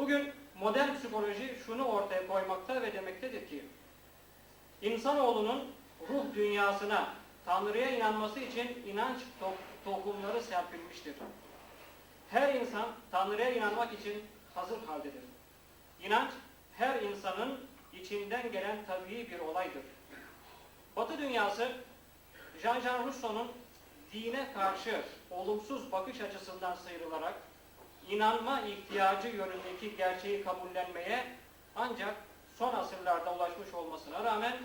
Bugün modern psikoloji şunu ortaya koymakta ve demektedir ki insanoğlunun ruh dünyasına, Tanrı'ya inanması için inanç to- tohumları serpilmiştir. Her insan Tanrı'ya inanmak için hazır haldedir. İnanç her insanın içinden gelen tabii bir olaydır. Batı dünyası Jean-Jean Rousseau'nun dine karşı olumsuz bakış açısından sıyrılarak inanma ihtiyacı yönündeki gerçeği kabullenmeye ancak son asırlarda ulaşmış olmasına rağmen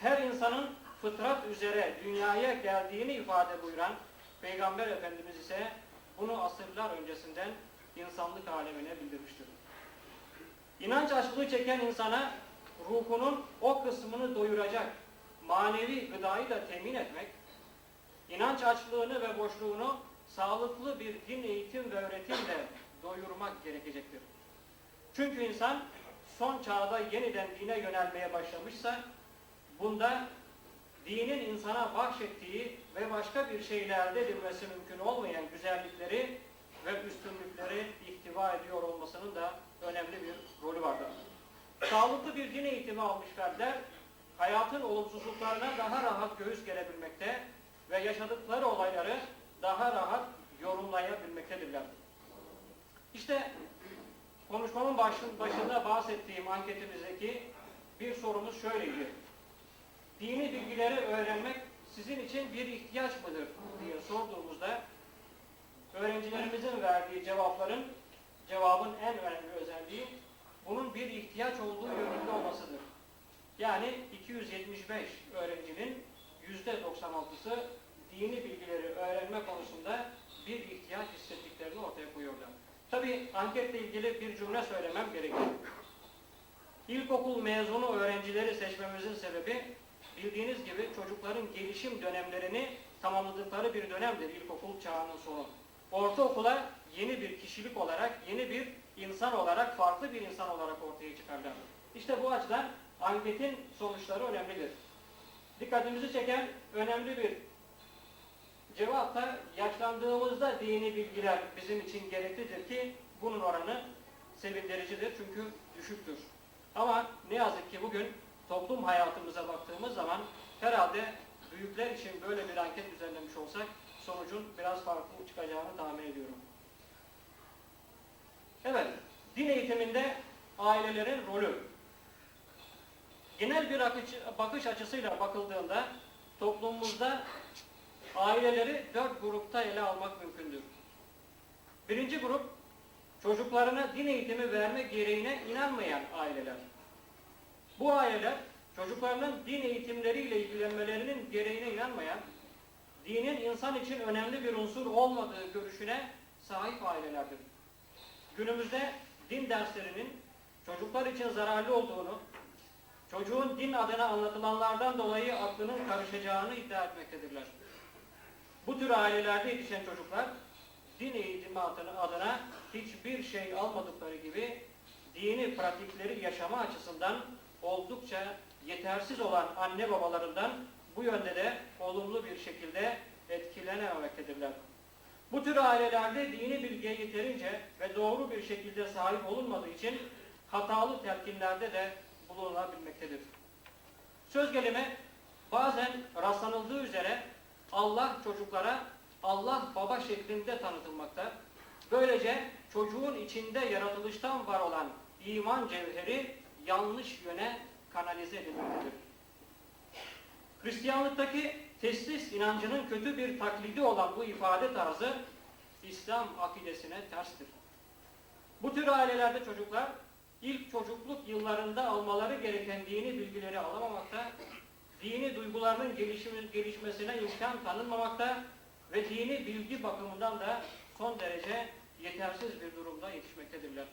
her insanın fıtrat üzere dünyaya geldiğini ifade buyuran Peygamber Efendimiz ise bunu asırlar öncesinden insanlık alemine bildirmiştir. İnanç açlığı çeken insana ruhunun o kısmını doyuracak manevi gıdayı da temin etmek, inanç açlığını ve boşluğunu sağlıklı bir din eğitim ve öğretimle doyurmak gerekecektir. Çünkü insan son çağda yeniden dine yönelmeye başlamışsa, bunda dinin insana bahşettiği ve başka bir şeyle elde edilmesi mümkün olmayan güzellikleri ve üstünlükleri ihtiva ediyor olmasının da önemli bir rolü vardır. Sağlıklı bir din eğitimi almış fertler, hayatın olumsuzluklarına daha rahat göğüs gelebilmekte ve yaşadıkları olayları daha rahat yorumlayabilmektedirler. İşte konuşmamın başın- başında bahsettiğim anketimizdeki bir sorumuz şöyleydi. Dini bilgileri öğrenmek sizin için bir ihtiyaç mıdır diye sorduğumuzda öğrencilerimizin verdiği cevapların cevabın en önemli özelliği bunun bir ihtiyaç olduğu yönünde olmasıdır. Yani 275 öğrencinin %96'sı dini bilgileri öğrenme konusunda bir ihtiyaç hissettiklerini ortaya koyuyorlar. Tabi anketle ilgili bir cümle söylemem gerekir. İlkokul mezunu öğrencileri seçmemizin sebebi bildiğiniz gibi çocukların gelişim dönemlerini tamamladıkları bir dönemdir ilkokul çağının sonu. Ortaokula yeni bir kişilik olarak, yeni bir insan olarak, farklı bir insan olarak ortaya çıkarlar. İşte bu açıdan anketin sonuçları önemlidir. Dikkatimizi çeken önemli bir cevap da yaşlandığımızda dini bilgiler bizim için gereklidir ki bunun oranı sevindiricidir çünkü düşüktür. Ama ne yazık ki bugün toplum hayatımıza baktığımız zaman herhalde büyükler için böyle bir anket düzenlemiş olsak sonucun biraz farklı çıkacağını tahmin ediyorum. Evet, din eğitiminde ailelerin rolü. Genel bir bakış açısıyla bakıldığında toplumumuzda aileleri dört grupta ele almak mümkündür. Birinci grup, çocuklarına din eğitimi verme gereğine inanmayan aileler. Bu aileler, çocuklarının din eğitimleriyle ilgilenmelerinin gereğine inanmayan, dinin insan için önemli bir unsur olmadığı görüşüne sahip ailelerdir. Günümüzde din derslerinin çocuklar için zararlı olduğunu, çocuğun din adına anlatılanlardan dolayı aklının karışacağını iddia etmektedirler. Bu tür ailelerde yetişen çocuklar din eğitimi adına, hiçbir şey almadıkları gibi dini pratikleri yaşama açısından oldukça yetersiz olan anne babalarından bu yönde de olumlu bir şekilde etkilenememektedirler. Bu tür ailelerde dini bilgiye yeterince ve doğru bir şekilde sahip olunmadığı için hatalı telkinlerde de bulunabilmektedir. Söz gelimi bazen rastlanıldığı üzere Allah çocuklara Allah baba şeklinde tanıtılmakta. Böylece çocuğun içinde yaratılıştan var olan iman cevheri yanlış yöne kanalize edilmektedir. Hristiyanlıktaki teslis inancının kötü bir taklidi olan bu ifade tarzı İslam akidesine terstir. Bu tür ailelerde çocuklar ilk çocukluk yıllarında almaları gereken dini bilgileri alamamakta, dini duygularının gelişmesine imkan tanınmamakta ve dini bilgi bakımından da son derece yetersiz bir durumda yetişmektedirler.